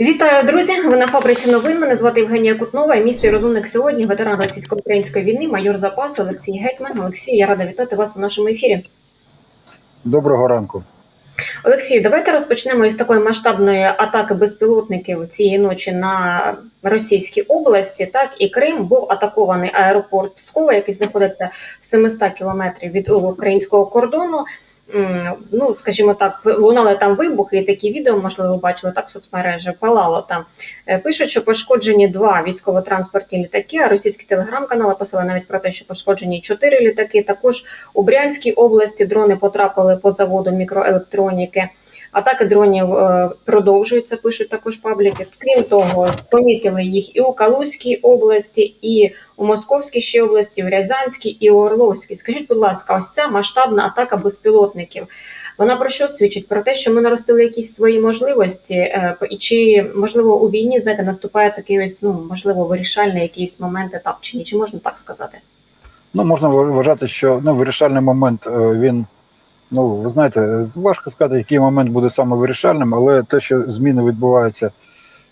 Вітаю, друзі! Ви на фабриці новин. Мене звати Євгенія Кутнова. І мій співрозумник сьогодні ветеран російсько-української війни, майор запасу Олексій Гетьман. Олексію, я рада вітати вас у нашому ефірі. Доброго ранку. Олексію, давайте розпочнемо із такої масштабної атаки безпілотників цієї ночі на Російській області. Так і Крим був атакований аеропорт Пскова, який знаходиться в 700 кілометрів від українського кордону. Ну, скажімо так, лунали там вибухи, і такі відео, можливо, бачили так в соцмережі, палало там. Е, Пишуть, що пошкоджені два військово-транспортні літаки. А російські телеграм-канали писали навіть про те, що пошкоджені чотири літаки. Також у Брянській області дрони потрапили по заводу мікроелектроніки. Атаки дронів е, продовжуються. Пишуть також пабліки. Крім того, помітили їх і у Калузькій області, і у Московській ще області, у Рязанській і у Орловській. Скажіть, будь ласка, ось ця масштабна атака безпілотників. Вона про що свідчить? Про те, що ми наростили якісь свої можливості, е, і чи можливо у війні знаєте, наступає такий ось ну можливо вирішальний якийсь момент етап, чи ні? Чи можна так сказати? Ну, можна вважати, що ну, вирішальний момент е, він. Ну, ви знаєте, важко сказати, який момент буде саме вирішальним, але те, що зміни відбуваються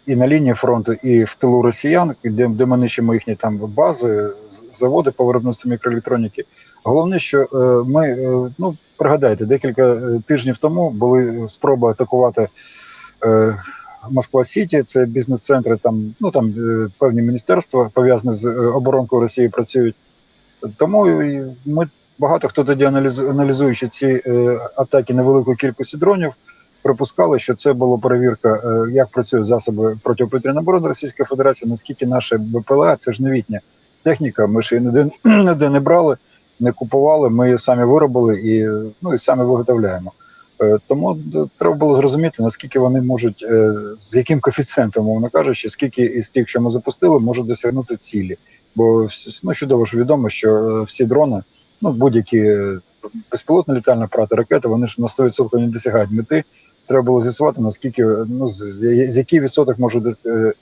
і на лінії фронту, і в тилу росіян, де, де ми нищимо їхні там бази, заводи по виробництву мікроелектроніки. Головне, що е, ми, е, ну, пригадайте, декілька е, тижнів тому були спроби атакувати Москва Сіті, це бізнес-центри, там, ну там певні міністерства пов'язані з оборонкою Росії працюють. Тому ми багато хто тоді аналізу, аналізуючи ці е, атаки невеликої кількості дронів, припускали, що це була перевірка, е, як працюють засоби протиповітряної оборони Російської Федерації, наскільки наше БПЛА, це ж новітня техніка. Ми ж її ніде, ніде не брали, не купували. Ми її самі виробили і ну і самі виготовляємо. Е, Тому треба було зрозуміти, наскільки вони можуть, з яким коефіцієнтом, мовно кажучи, скільки із тих, що ми запустили, можуть досягнути цілі. Бо ну, чудово ж відомо, що всі дрони, ну будь-які е, безпілотні літальні апарати, ракети, вони ж на 100% не досягають мети. Треба було з'ясувати, наскільки ну з, з, з який відсоток може е,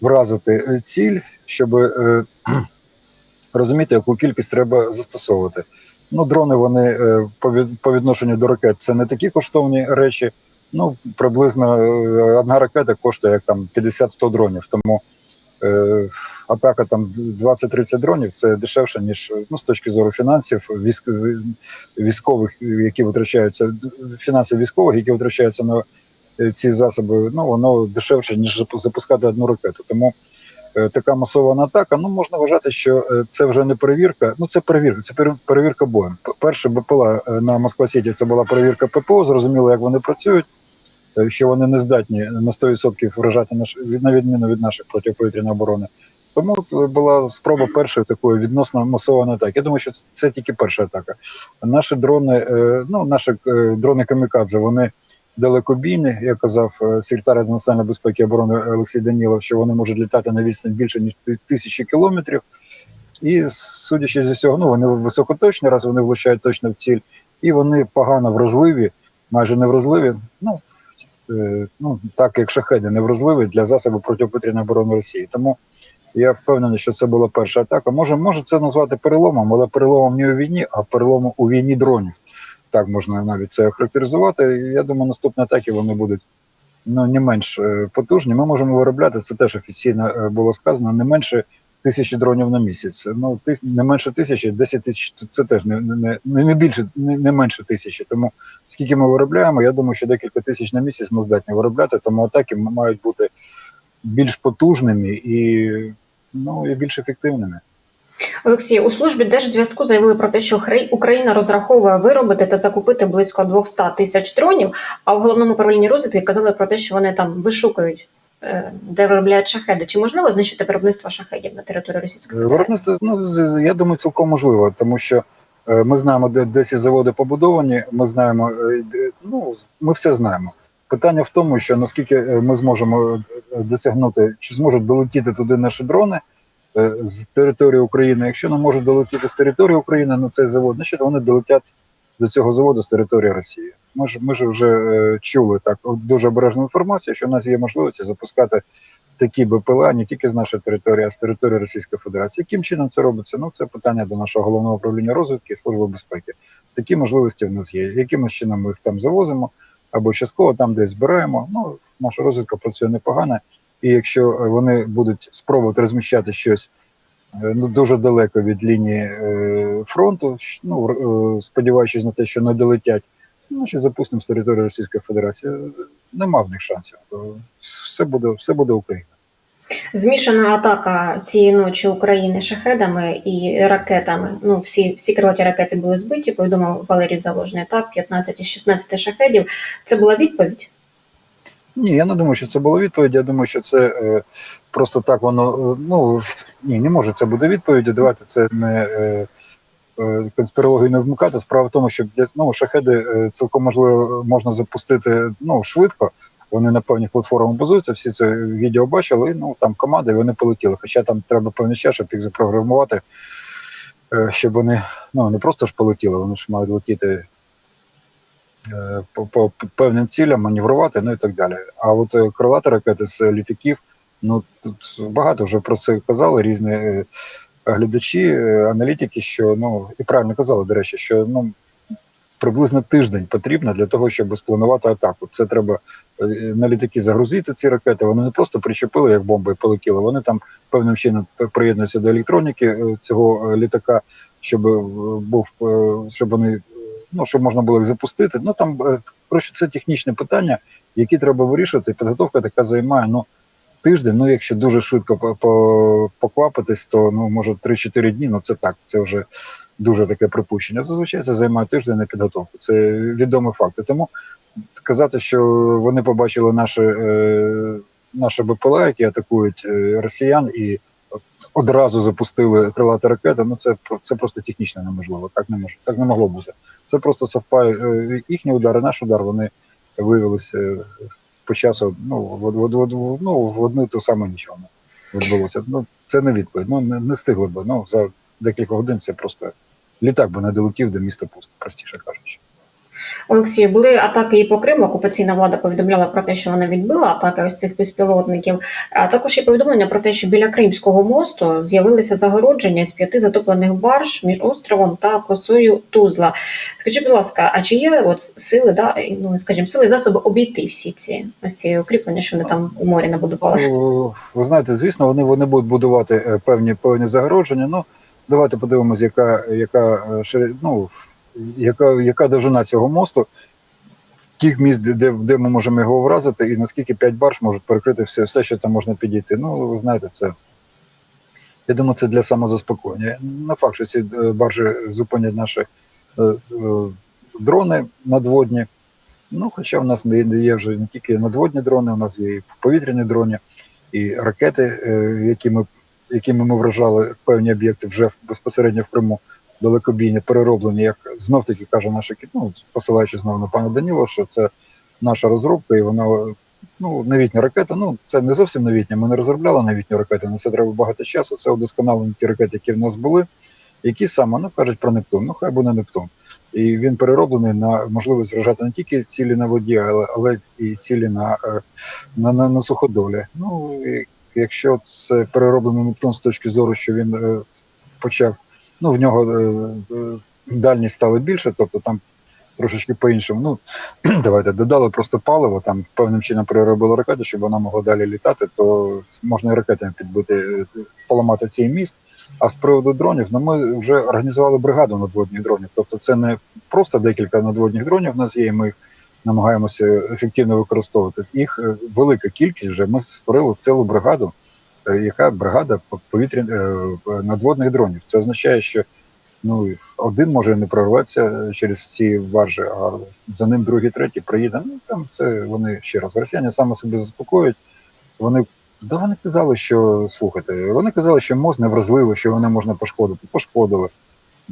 вразити е, ціль, щоб е, розуміти, яку кількість треба застосовувати. Ну, дрони вони е, по, від, по відношенню до ракет це не такі коштовні речі. Ну, приблизно е, одна ракета коштує як там 50-100 дронів. Тому е, атака там 20-30 дронів це дешевше, ніж ну, з точки зору фінансів, військ, військових, які витрачаються, фінансів військових, які витрачаються на е, ці засоби, ну воно дешевше, ніж запускати одну ракету. Тому е, така масована атака. Ну можна вважати, що це вже не перевірка. Ну це перевірка, це перевірка боєм. П- Перше БПЛА на Москва Сіті це була перевірка ППО. Зрозуміло, як вони працюють. Е, Що вони не здатні на 100% вражати наш на відміну від наших протиповітряної оборони. Тому е, була спроба першої такої відносно масованої атаки. Я думаю, що це, тільки перша атака. Наші дрони, е, ну наші дрони камікадзе, вони далекобійні. Я казав секретар національної безпеки і оборони Олексій Данілов, що вони можуть літати на відстань більше ніж тисячі кілометрів. І судячи зі всього, ну вони високоточні, раз вони влучають точно в ціль, і вони погано вразливі, майже невразливі. Ну, ну так як шахеди невразливі для засобів протиповітряної оборони Росії. Тому я впевнений, що це була перша атака. Може, може це назвати переломом, але переломом не у війні, а переломом у війні дронів. Так можна навіть це охарактеризувати. Я думаю, наступні атаки вони будуть ну не менш е, потужні. Ми можемо виробляти це теж офіційно е, було сказано. Не менше тисячі дронів на місяць. Ну ти не менше тисячі, 10 тисяч це, теж не, не, не, більше, не, не менше тисячі. Тому скільки ми виробляємо, я думаю, що декілька тисяч на місяць ми здатні виробляти. Тому атаки мають бути більш потужними і ну і більш ефективними. Олексій, у службі Держзв'язку заявили про те, що Україна розраховує виробити та закупити близько 200 тисяч дронів. А в головному управлінні розвідки казали про те, що вони там вишукують, е, де виробляють шахеди. Чи можливо знищити виробництво шахедів на території Російської Федерації? Виробництво ну я думаю, цілком можливо, тому що е, ми знаємо, де, де ці заводи побудовані. Ми знаємо, е, ну ми все знаємо. Питання в тому, що наскільки е, ми зможемо е, досягнути, чи зможуть долетіти туди наші дрони е, з території України. Якщо не можуть долетіти з території України на цей завод, значить вони долетять до цього заводу з території Росії. Ми ж ми ж вже е, чули так дуже обережну інформацію, що в нас є можливість запускати такі БПЛА не тільки з нашої території, а з території Російської Федерації. Яким чином це робиться? Ну це питання до нашого головного управління розвідки і служби безпеки. Такі можливості в нас є. Яким чином ми їх там завозимо? або частково там, десь збираємо. Ну, наша розвідка працює непогано. І якщо е, вони будуть спробувати розміщати щось ну, дуже далеко від лінії е, фронту, ну, е, сподіваючись на те, що не долетять, ну, ще запустимо з території Російської Федерації. Нема в них шансів. Е, Все буде, все буде Україна. Змішана атака цієї ночі України шахедами і ракетами. Ну, всі, всі крилаті ракети були збиті, повідомив Валерій Заложний. Так, 15 із 16 шахедів. Це була відповідь. Ні, я не думаю, що це була відповідь. Я думаю, що це е, просто так воно. е, Ну ні, не може це буде відповіддю. Давайте це не е, е, конспірологію не вмикати. Справа в тому, що ну, шахеди е, цілком можливо можна запустити ну, швидко. Вони на певних платформах базуються, всі це відео бачили, ну там команди, і вони полетіли. Хоча там треба певний час, щоб їх запрограмувати, е, щоб вони ну, не просто ж полетіли, вони ж мають летіти по, по певним цілям, маневрувати, ну і так далі. А от е, крилаті ракети з літаків, ну тут багато вже про це казали різні е, глядачі, е, аналітики, що ну і правильно казали, до речі, що ну. Приблизно тиждень потрібно для того, щоб спланувати атаку. Це треба е, на літаки загрузити ці ракети. Вони не просто причепили як бомби полетіли. Вони там певним чином приєднуються до електроніки е, цього е, літака, щоб е, був е, щоб вони е, ну щоб можна було їх запустити. Ну там е, коротше, це технічне питання, які треба вирішувати. Підготовка така займає ну тиждень. Ну якщо дуже швидко по- по- поквапитись, то ну може 3-4 дні. Ну це так, це вже дуже таке припущення. Зазвичай це займає тиждень на підготовку. Це відомі факти. Тому казати, що вони побачили наші, е, наші БПЛА, які атакують е, росіян, і одразу запустили крилаті ракети. Ну це це просто технічно неможливо. Так не може, так не могло бути. Це просто совпає е, їхні удари, наш удар. Вони виявилися е, по часу. Ну в, в, в, в, ну, в одну і ту саму ніч воно відбулося. Ну це не відповідь. Ну не, не встигли б. Ну за декілька годин це просто літак би не долетів до міста Пуск, простіше кажучи. Олексію, були атаки і по Криму. Окупаційна влада повідомляла про те, що вона відбила атаки ось цих безпілотників. А також є повідомлення про те, що біля Кримського мосту з'явилися загородження з п'яти затоплених барж між островом та косою Тузла. Скажіть, будь ласка, а чи є от сили, да, ну скажімо, сили засоби обійти всі ці ось ці укріплення, що вони там у морі набудували? Ну, ви знаєте, звісно, вони, вони будуть будувати е, певні певні загородження. Ну, давайте подивимося, яка, яка, е, ну, яка, яка довжина цього мосту, тих місць, де- де, ми можемо його вразити, і наскільки 5 барж можуть перекрити все, все, що там можна підійти. Ну, ви знаєте, це. Я думаю, це для самозаспокоєння. Не факт, що ці е, баржі зупинять наші е, е, дрони надводні. Ну, хоча в нас не є вже не тільки надводні дрони, у нас є і повітряні дрони, і ракети, е, якими, якими ми вражали певні об'єкти вже безпосередньо в Криму, далекобійні, перероблені, як знов таки каже наша ну, посилаючи знову на пана Даніло, що це наша розробка, і вона ну, новітня ракета. Ну, це не зовсім новітня. Ми не розробляли новітню ракету, на це треба багато часу. Це удосконалені ті ракети, які в нас були. Які саме, ну кажуть про Нептун, ну хай буде Нептун. І він перероблений на можливість вражати не тільки цілі на воді, але, але і цілі на, е, на, на, на суходолі. Ну, і якщо це перероблений Нептун з точки зору, що він е, почав, ну в нього е, е, дальність стала більше, тобто там трошечки по-іншому. Ну, давайте додали просто паливо, там певним чином переробили ракету, щоб вона могла далі літати, то можна і ракетами підбити, е, поламати цей міст. А з приводу дронів, ну ми вже організували бригаду надводних дронів. Тобто, це не просто декілька надводних дронів. У нас є, і ми їх намагаємося ефективно використовувати. Їх велика кількість вже. Ми створили цілу бригаду, яка бригада повітряних надводних дронів. Це означає, що ну один може не прорватися через ці баржі, а за ним другий, третій приїде. Ну там це вони ще раз. Росіяни саме себе заспокоюють. Вони да вони казали, що слухайте, вони казали, що мост невразливий, що вони можна пошкодити. Пошкодили.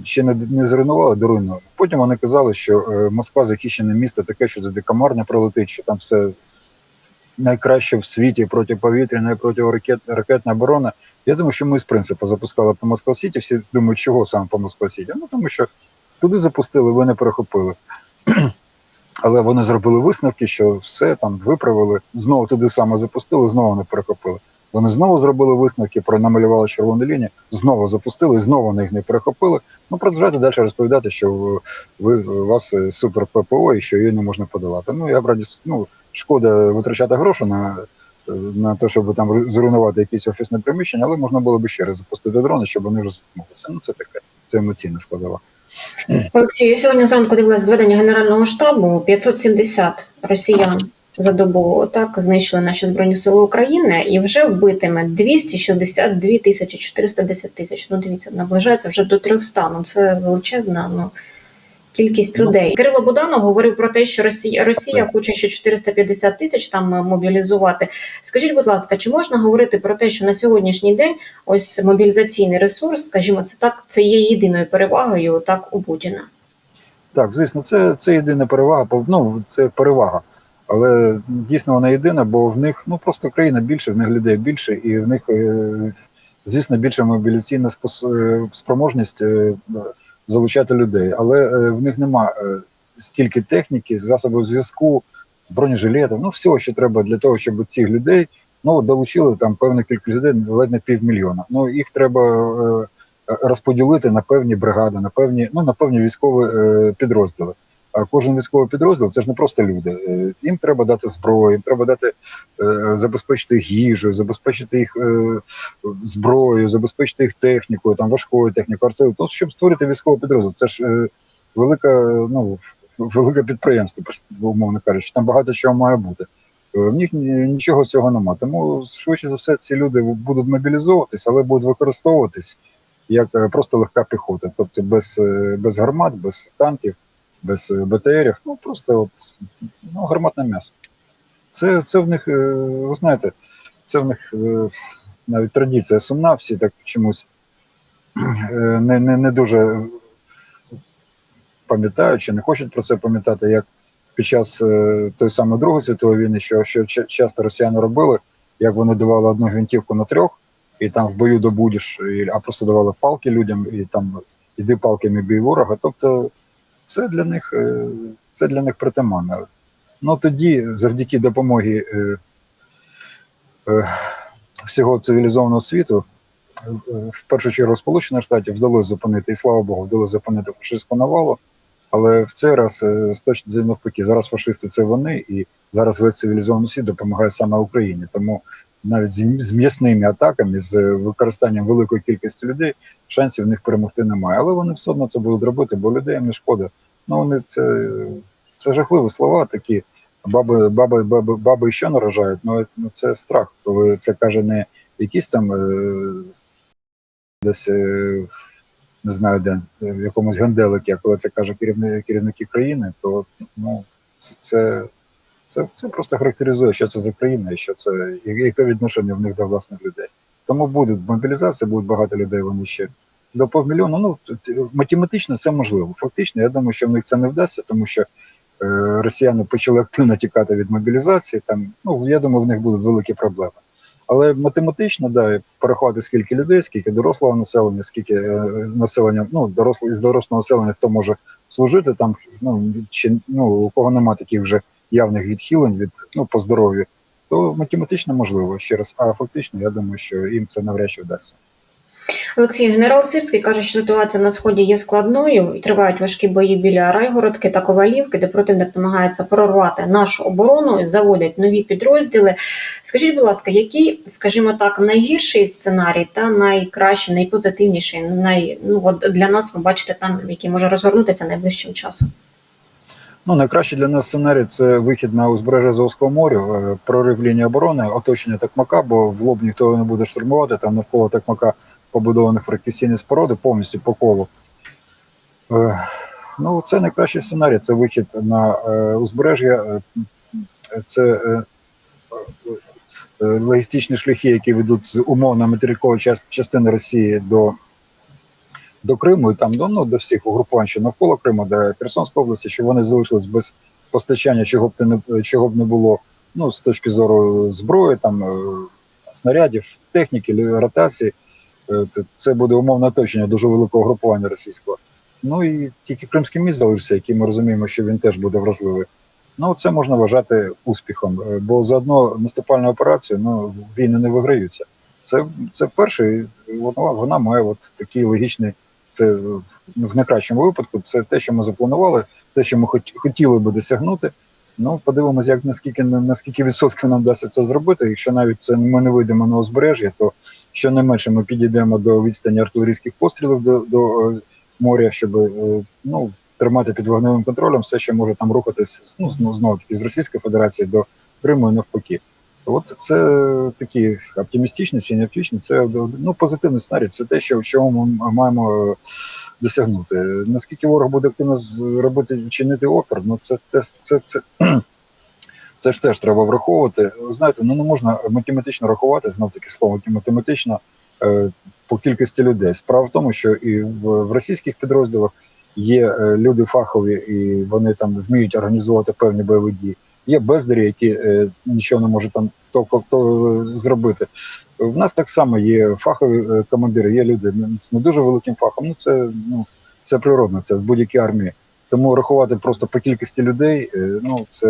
Ще не, не зруйнували, доруйнували. Потім вони казали, що е, Москва захищене місто таке, що туди комарня пролетить, що там все найкраще в світі протиповітряна і протиракет, ракетна оборона. Я думаю, що ми з принципу запускали по Москва Сіті. Всі думають, чого саме по Москва Сіті? Ну тому що туди запустили, ви не перехопили. Але вони зробили висновки, що все там виправили, знову туди саме запустили, знову не перехопили. Вони знову зробили висновки, пронамалювали червону лінію, знову запустили, знову вони їх не перехопили. Ну, продовжуйте далі розповідати, що ви, у вас супер ППО і що її не можна подавати. Ну, я б раді, ну, шкода витрачати гроші на, на те, щоб там зруйнувати якісь офісне приміщення, але можна було б ще раз запустити дрони, щоб вони вже заткнулися. Ну, це таке, це емоційна складова. Олексію, я сьогодні зранку дивилася зведення Генерального штабу 570 росіян за добу так знищили наші збройні сили України і вже вбитиме 262 тисячі 410 тисяч. Ну дивіться, наближається вже до 300. Ну це величезна ну, кількість Ну. людей. Кирило Буданов говорив про те, що Росія Росія хоче ще 450 тисяч там е, мобілізувати. Скажіть, будь ласка, чи можна говорити про те, що на сьогоднішній день ось мобілізаційний ресурс, скажімо, це так, це є єдиною перевагою так у Путіна? Так, звісно, це, це єдина перевага, ну, це перевага. Але дійсно вона єдина, бо в них ну просто країна більше, в них людей більше, і в них, е, звісно, більша мобіляційна спос- е, спроможність залучати людей. Але е, в них нема е, стільки техніки, засобів зв'язку, бронежилетів, ну всього, що треба для того, щоб цих людей ну, долучили там певну кількість людей, ледь не півмільйона. Ну їх треба. Е, розподілити на певні бригади, на певні, ну на певні військові підрозділи. А кожен військовий підрозділ це ж не просто люди. Е, Їм треба дати зброю, їм треба дати забезпечити їжею, забезпечити їх е, зброєю, забезпечити їх технікою, там важкою технікою, артилерією. Тобто, щоб створити військовий підрозділ, це ж е, велика, ну велике підприємство, умовно кажучи, там багато чого має бути. В них ні- нічого цього нема. Тому швидше за все ці люди будуть мобілізовуватись, але будуть використовуватись як просто легка піхота, тобто без, без гармат, без танків, без е, БТРів, ну просто от, ну, гарматне м'ясо. Це, це в них, е, ви знаєте, це в них е, навіть традиція сумна, всі так чомусь не, не, не дуже пам'ятають чи не хочуть про це пам'ятати, як під час тої самої Другої світової війни, що, що часто росіяни робили, як вони давали одну гвинтівку на трьох, і там в бою добудеш, а просто давали палки людям, і там іди палками бій ворога. Тобто це для них е, це для них притаманно. Ну тоді, завдяки допомогі е, е, всього цивілізованого світу, в першу чергу Сполучених Штатів вдалося зупинити, і слава Богу, вдалося зупинити фашистську навалу. Але в цей раз зору навпаки, зараз фашисти це вони, і зараз весь цивілізований світ допомагає саме Україні. Тому навіть з м'ясними атаками, з використанням великої кількості людей, шансів в них перемогти немає. Але вони все одно це будуть робити, бо людей не шкода. Ну вони це, це жахливі слова такі. Баби, баби, баби, баби що наражають, ну, ну це страх, коли це каже не якісь там е, десь е, не знаю де, в якомусь генделикі, а коли це каже керівники, керівники країни, то ну, це, це, це, це просто характеризує, що це за країна і що це, яке відношення в них до власних людей. Тому буде мобілізація, буде багато людей, вони ще до півмільйона. Ну, математично це можливо. Фактично, я думаю, що в них це не вдасться, тому що е, росіяни почали активно тікати від мобілізації. Там, ну, я думаю, в них будуть великі проблеми. Але математично, да, порахувати скільки людей, скільки дорослого населення, скільки е, населення, ну, дорослого із дорослого населення, хто може служити там, ну, чи ну, у кого нема таких вже явних відхилень від ну, по здоров'ю, то математично можливо ще раз. А фактично, я думаю, що їм це навряд чи вдасться. Олексій, генерал Сирський каже, що ситуація на сході є складною і тривають важкі бої біля Райгородки та Ковалівки, де противник намагається прорвати нашу оборону і заводять нові підрозділи. Скажіть, будь ласка, який, скажімо так, найгірший сценарій та найкращий, найпозитивніший, най, ну, от для нас ви бачите там, який може розгорнутися найближчим часом? Ну, найкраще для нас сценарій це вихід на узбережжя Азовського моря, е, прорив лінії оборони, оточення Такмака, бо в лоб ніхто не буде штурмувати. Там навколо Такмака побудовані фортифікаційні споруди повністю по колу. Е, Ну, це найкращий сценарій. Це вихід на е, узбережжя, це логістичні шляхи, які ведуть з умовно материкової час- частини Росії до, до Криму і там до, ну, до всіх угрупувань, що навколо Криму, до Херсонської області, щоб вони залишились без постачання, чого б не чого б не було, ну з точки зору зброї, там е, снарядів, техніки, ротації. Е, Це, буде умовне оточення дуже великого групування російського. Ну і тільки Кримський міст залишився, який ми розуміємо, що він теж буде вразливий. Ну, це можна вважати успіхом, е, бо за одну наступальну операцію ну, війни не виграються. Це, це перше, вона, вона має от такий логічний. Це в- найкращому випадку, це те, що ми запланували, те, що ми хотіли би досягнути. Ну, подивимося, як наскільки наскільки відсотків нам вдасться це зробити. Якщо навіть це ми не вийдемо на узбережжя, то щонайменше ми підійдемо до відстані артилерійських пострілів до, до е, моря, щоб е, ну, тримати під вогневим контролем все, що може там рухатись ну, знову таки з Російської Федерації до Криму і навпаки. От це такі оптимістичні, чи це ну, позитивний сценарій. Це те, що чого ми маємо досягнути. Наскільки ворог буде активно робити чинити опір, ну це це, це, це, це ж теж треба враховувати. Знаєте, ну не можна математично рахувати, знов таки слово математично е, по кількості людей. Справа в тому, що і в, в російських підрозділах є е, люди фахові, і вони там вміють організовувати певні бойові дії. Є бездарі, які е, нічого не можуть там то, то зробити. В нас так само є фахові е, командири, є люди з не дуже великим фахом. Ну це ну це природно, це в будь-якій армії. Тому рахувати просто по кількості людей, е, ну це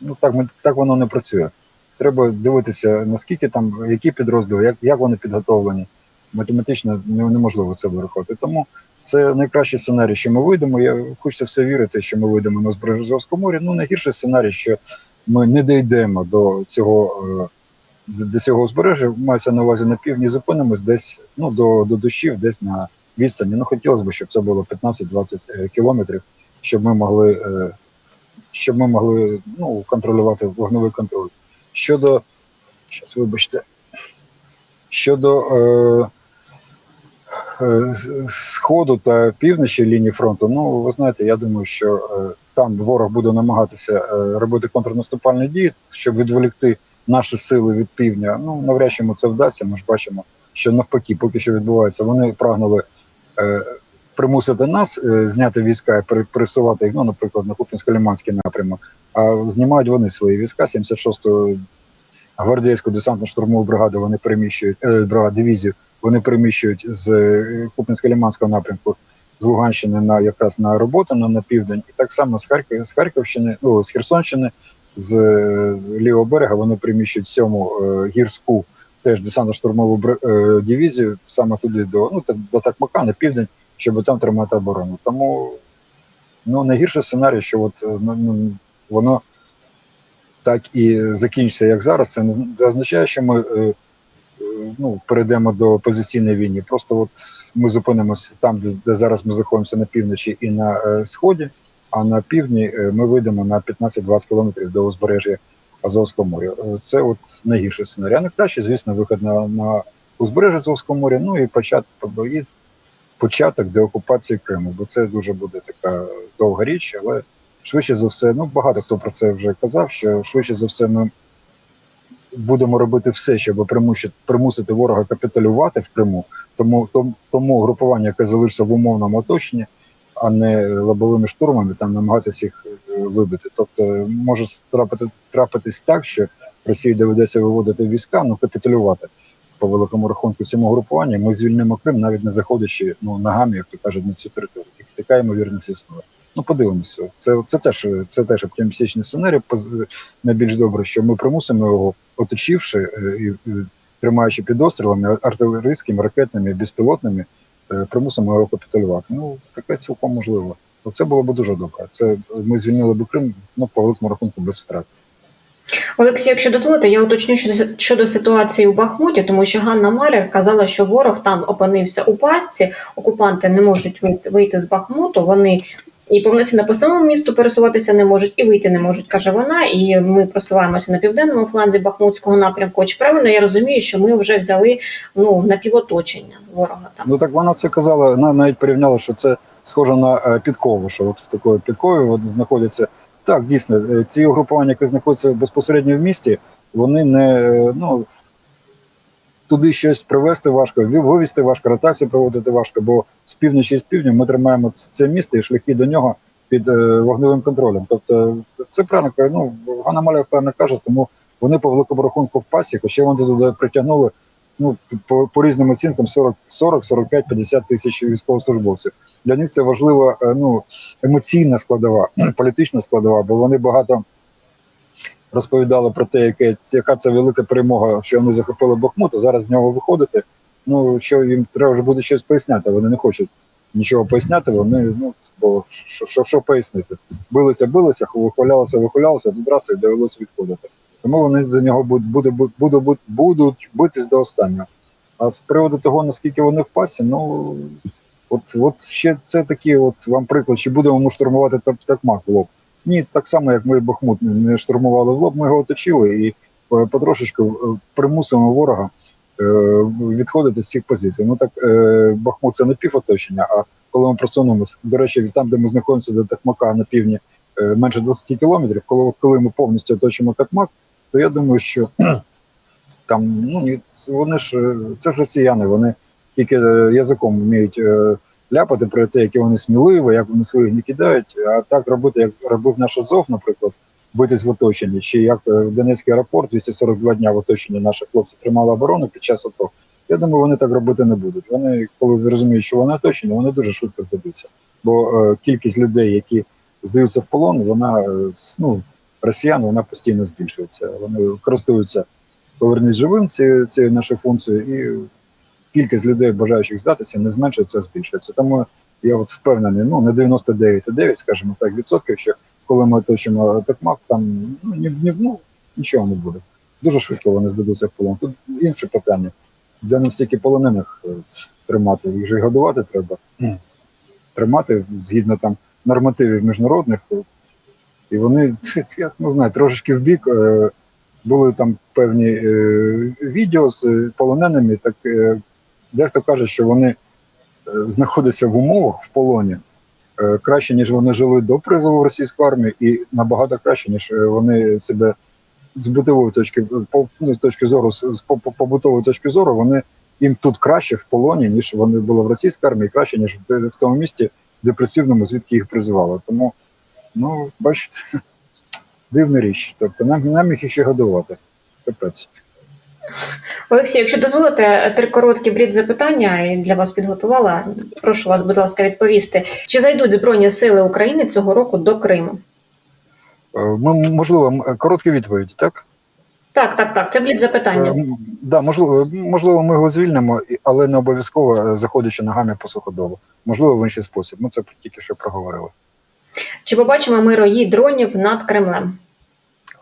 ну так ми так воно не працює. Треба дивитися, наскільки там які підрозділи, як, як вони підготовлені. Математично неможливо це вирахувати. Тому це найкращий сценарій, що ми вийдемо. Я хочеться все вірити, що ми вийдемо на Збережжовському морі. Ну найгірший сценарій, що ми не дійдемо до цього. е, до цього узбережжя, мається на увазі на півдні, зупинимось десь ну, до, до душів, десь на відстані. Ну, хотілося б, щоб це було 15-20 е, кілометрів, щоб ми могли, е, щоб ми могли ну, контролювати вогневий контроль. Щодо, щас, вибачте, щодо е, сходу та півночі лінії фронту, ну ви знаєте, я думаю, що е, там ворог буде намагатися е, робити контрнаступальні дії, щоб відволікти наші сили від півдня. Ну навряд чи це вдасться. Ми ж бачимо, що навпаки, поки що відбувається, вони прагнули. Е, Примусити нас е, зняти війська і пересувати їх, ну, наприклад, на Купінсько-Лиманський напрямок, а знімають вони свої війська 76-го гвардійську десантно-штурмову бригаду. Вони переміщують е, бригаду, дивізію. Вони переміщують з е, Купінсько-Лиманського напрямку з Луганщини на якраз на роботу на, на південь, і так само з Харків з Харківщини, ну з Херсонщини, з е, лівого берега вони переміщують сьому е, гірську теж десантно-штурмову е, дивізію саме туди до ну до Такмака на південь, щоб там тримати оборону. Тому ну найгірший сценарій, що от ну, ну, воно так і закінчиться, як зараз. Це не означає, що ми е, е, ну, перейдемо до позиційної війни. Просто от ми зупинимося там, де, де зараз ми знаходимося на півночі і на е, сході, а на півдні ми вийдемо на 15-20 кілометрів до узбережжя Азовського моря. Це от найгірший сценарій. А найкраще, звісно, вихід на, на узбережжя Азовського моря, ну і початок, і початок деокупації Криму, бо це дуже буде така довга річ, але швидше за все, ну багато хто про це вже казав, що швидше за все ми будемо робити все, щоб примусити, ворога капітулювати в Криму, тому, тому, групування, яке залишиться в умовному оточенні, а не лобовими штурмами, там намагатися їх е, вибити. Тобто може трапити, трапитись так, що Росії доведеться виводити війська, ну капітулювати по великому рахунку цьому групування. Ми звільнимо Крим, навіть не заходячи ну, ногами, як то кажуть, на цю територію. Так- Така ймовірність існує. Ну, подивимося. Це, це теж це теж оптимістичний сценарій. Найбільш добре, що ми примусимо його, оточивши е, і, і тримаючи під обстрілами артилерійськими, ракетними, безпілотними, е, примусимо його капітулювати. Ну, таке цілком можливо. Це було б дуже добре. Це ми звільнили б Крим ну, по великому рахунку без втрат. Олексій, якщо дозволите, я уточню щодо- ситуації у Бахмуті, тому що Ганна Малер казала, що ворог там опинився у пастці, окупанти не можуть вийти з Бахмуту. Вони і повноцінно по самому місту пересуватися не можуть, і вийти не можуть, каже вона. І ми просуваємося на південному фланзі Бахмутського напрямку. Чи правильно я розумію, що ми вже взяли ну напівоточення ворога там? Ну так вона це казала, вона навіть порівняла, що це схоже на е, підкову, що от в такої підкові знаходяться. Так, дійсно, е, ці угрупування, які знаходяться безпосередньо в місті, вони не е, ну туди щось привезти важко, вивезти важко, ротацію проводити важко, бо з півночі і з півдня ми тримаємо це місто і шляхи до нього під е, вогневим контролем. Тобто це правильно ну Ганна Маля каже, тому вони по великому рахунку в пасі, хоча вони туди притягнули ну по, по різним оцінкам 40, 40, 45, 50 тисяч військовослужбовців. Для них це важлива е, ну, емоційна складова, політична складова, бо вони багато розповідали про те, яке, яка це велика перемога, що вони захопили Бахмут, а зараз з нього виходити. Ну що їм треба вже буде щось поясняти. Вони не хочуть нічого поясняти. Вони ну бо що, що, що пояснити? Билися, билися, вихвалялися, вихвалялися, тут раз і довелося відходити. Тому вони за нього будуть буде, буде, будуть битись до останнього. А з приводу того, наскільки вони в пасі, ну от, от ще це такі, от вам приклад, чи будемо ми штурмувати так, такмак в лоб. Ні, так само, як ми Бахмут не- штурмували в лоб, ми його оточили і е, потрошечку е, примусимо ворога е, відходити з цих позицій. Ну так Бахмут це не півоточення, а коли ми просунемося, до речі, там, де ми знаходимося до Такмака на півдні менше 20 кілометрів, коли, от коли ми повністю оточимо Такмак, то я думаю, що там ну вони ж це ж росіяни, вони тільки язиком вміють ляпати про те, які вони сміливі, як вони своїх не кидають. А так робити, як робив наш Азов, наприклад, битись в оточенні, чи як е, Донецький аеропорт 242 дня в оточенні наші хлопці тримали оборону під час АТО. Я думаю, вони так робити не будуть. Вони, коли зрозуміють, що вони оточені, вони дуже швидко здадуться. Бо е, кількість людей, які здаються в полон, вона е, ну, росіян вона постійно збільшується. Вони користуються повернись живим цією цією нашою функцією, і кількість людей, бажаючих здатися, не зменшується, а збільшується. Тому я от впевнений, ну на 99,9, скажімо так, відсотків, що коли ми оточимо Токмак, там ну, ні, ні, ну, нічого не буде. Дуже швидко вони здадуться в полон. Тут інше питання. Де нам стільки полонених е, тримати? Їх же й годувати треба. Тримати згідно там нормативів міжнародних. І вони, як ну, знаю, трошечки в бік. Е, були там певні е, відео з полоненими. Так е, дехто каже, що вони е, знаходяться в умовах в полоні е, краще, ніж вони жили до призову в російську армію, і набагато краще, ніж е, вони себе з битової точки ну, з точки зору, з з по- по- побутової точки зору, вони їм тут краще в полоні, ніж вони були в російській армії, краще, ніж в, тому місті депресивному, звідки їх призивали. Тому, ну, бачите, дивна річ. Тобто нам, нам їх ще годувати. Капець. Олексій, якщо дозволите, три короткі брід запитання для вас підготувала. Прошу вас, будь ласка, відповісти. Чи зайдуть Збройні сили України цього року до Криму? Е, Ми, можливо, короткі відповіді, так? Так, так, так. Це брід Е, запитання. м, Да, можливо, можливо, ми його звільнимо, але не обов'язково е, заходячи ногами по суходолу. Можливо, в інший спосіб. Ми це тільки що проговорили. Чи побачимо ми рої дронів над Кремлем?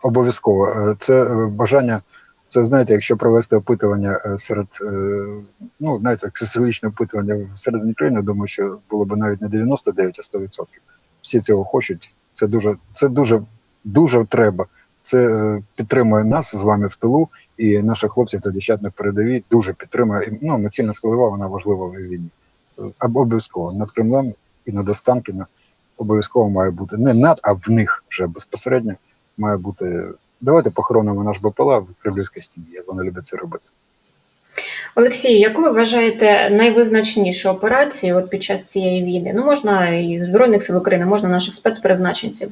Обов'язково. Е, Це е, бажання. Це знаєте, якщо провести опитування е, серед е, ну знаєте, соціологічне опитування всередині країни, думаю, що було б навіть не 99, а 100%. Всі цього хочуть. Це дуже, це дуже, дуже треба. Це е, підтримує нас з вами в тилу, і наших хлопців та дівчат на передовій дуже підтримує. Ну, емоційна складова, вона важлива в війні. Або Обов'язково над Кремлем і над Останкіна обов'язково має бути не над, а в них вже безпосередньо має бути. Давайте похоронимо наш БПЛА в Кремлівській стіні, як вони люблять це робити. Олексій, яку ви вважаєте найвизначнішу операцію от під час цієї війни? Ну, можна і Збройних сил України, можна наших спецпризначенців.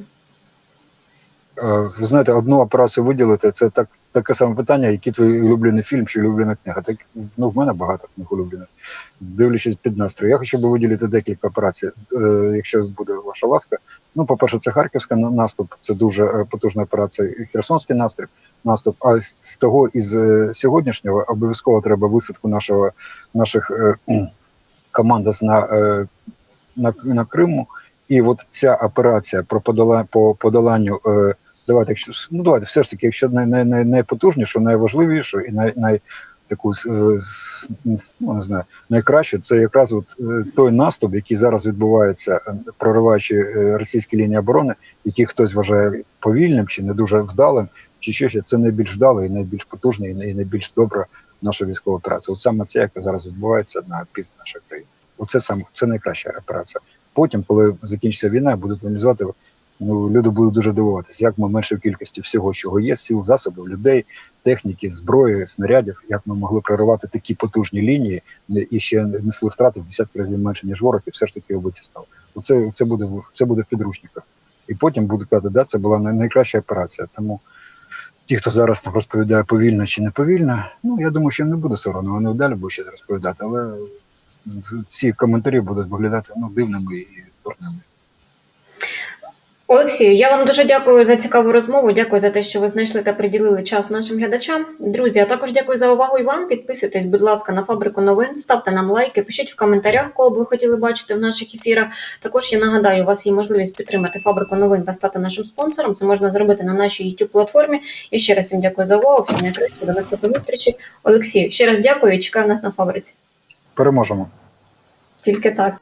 Е, Ви знаєте, одну операцію виділити це так таке саме питання, який твій улюблений фільм чи улюблена книга. Так ну в мене багато книг улюблених, дивлячись під настрій. Я хочу би виділити декілька операцій, е, якщо буде ваша ласка. Ну, по-перше, це харківська наступ, це дуже е, потужна операція. Херсонський наступ, наступ. А з того із сьогоднішнього обов'язково треба висадку нашого наших кхм, командос на, на, на Криму. І от ця операція про подола, по подоланню. Е, давайте, якщо ну давайте, все ж таки, якщо най, най, най, найпотужнішу, найважливішу і най, най таку е, с- ну не знаю, найкраще, це якраз от е, той наступ, який зараз відбувається, е, прориваючи російські лінії оборони, які хтось вважає повільним чи не дуже вдалим, чи ще щось, це найбільш вдалий, найбільш потужний і найбільш добра наша військова операція. От саме це, яка зараз відбувається на півдні нашої країни. Оце саме це найкраща операція. Потім, коли закінчиться війна, будуть аналізувати. Ну, люди будуть дуже дивуватися, як ми менше в кількості всього, чого є, сил, засобів, людей, техніки, зброї, снарядів, як ми могли проривати такі потужні лінії не- і ще несли втрати в десятки разів менше, ніж ворог, і все ж таки його витіснав. Оце це буде це буде в підручниках. І потім будуть казати, да, це була най- найкраща операція. Тому ті, хто зараз там розповідає повільно чи не повільно, ну я думаю, що не буде соромно, вони далі будуть щось розповідати, але ці коментарі будуть виглядати ну, дивними і дурними. Олексію, я вам дуже дякую за цікаву розмову. Дякую за те, що ви знайшли та приділили час нашим глядачам. Друзі, а також дякую за увагу і вам. Підписуйтесь, будь ласка, на фабрику новин, ставте нам лайки, пишіть в коментарях, кого б ви хотіли бачити в наших ефірах. Також я нагадаю, у вас є можливість підтримати фабрику новин та стати нашим спонсором. Це можна зробити на нашій youtube платформі. І ще раз всім дякую за увагу. Всім накриці, до наступної зустрічі. Олексію, ще раз дякую і чекаю нас на фабриці. Переможемо. Тільки так.